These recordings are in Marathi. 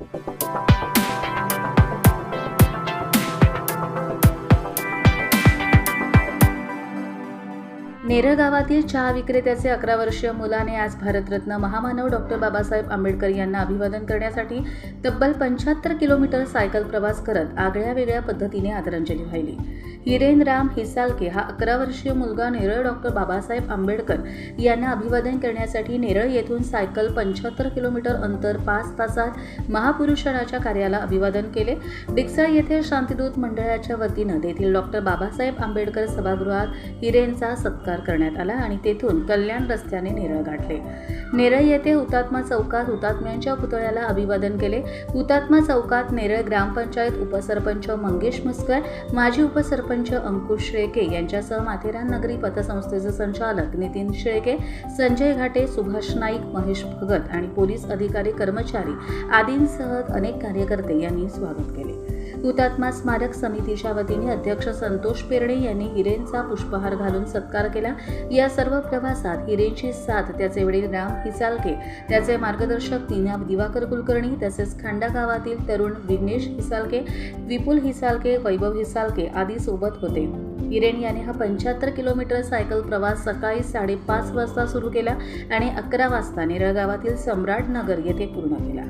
Thank you. नेरळ गावातील चहा विक्रेत्याचे अकरा वर्षीय मुलाने आज भारतरत्न महामानव डॉक्टर बाबासाहेब आंबेडकर यांना अभिवादन करण्यासाठी तब्बल पंच्याहत्तर किलोमीटर सायकल प्रवास करत आगळ्या वेगळ्या पद्धतीने आदरांजली वाहिली. हिरेन राम हिसालके हा अकरा वर्षीय मुलगा नेरळ डॉक्टर बाबासाहेब आंबेडकर यांना अभिवादन करण्यासाठी नेरळ येथून सायकल पंच्याहत्तर किलोमीटर अंतर पाच तासात महापुरुषाच्या कार्याला अभिवादन केले. डिक्सळ येथे शांतिदूत मंडळाच्या वतीनं तेथील डॉक्टर बाबासाहेब आंबेडकर सभागृहात हिरेनचा सत्कार करण्यात आला आणि तेथून कल्याण रस्त्याने नेरळ गाठले. नेरळ येथे हुतात्मा चौकात हुतात्म्यांच्या पुतळ्याला अभिवादन केले. हुतात्मा चौकात नेरळ ग्रामपंचायत उपसरपंच मंगेश मुस्कर माजी उपसरपंच अंकुश शेळके यांच्यासह माथेरान नगरी पतसंस्थेचे संचालक नितीन शेळके संजय घाटे सुभाष नाईक महेश भगत आणि पोलीस अधिकारी कर्मचारी आदींसह अनेक कार्यकर्ते यांनी स्वागत केले. हुतात्मा स्मारक समितीच्या वतीने अध्यक्ष संतोष पेरणे यांनी हिरेनचा पुष्पहार घालून सत्कार केला. या सर्व प्रवासात हिरेनची साथ त्याचे वडील राम हिसालके त्याचे मार्गदर्शक दिना दिवाकर कुलकर्णी तसेच खांडा गावातील तरुण विघ्नेश हिसालके विपुल हिसालके वैभव हिसालके आदी सोबत होते. हिरेन याने हा पंच्याहत्तर किलोमीटर सायकल प्रवास सकाळी साडेपाच वाजता सुरू केला आणि अकरा वाजता नेरळ गावातील सम्राट नगर येथे पूर्ण केला.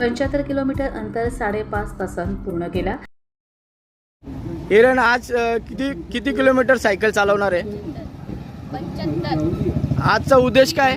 पंच्याहत्तर किलोमीटर अंतर साडेपाच तासांत पूर्ण केला. हिरण आज किती किती किलोमीटर सायकल चालवणार आहे? आजचा उद्देश काय?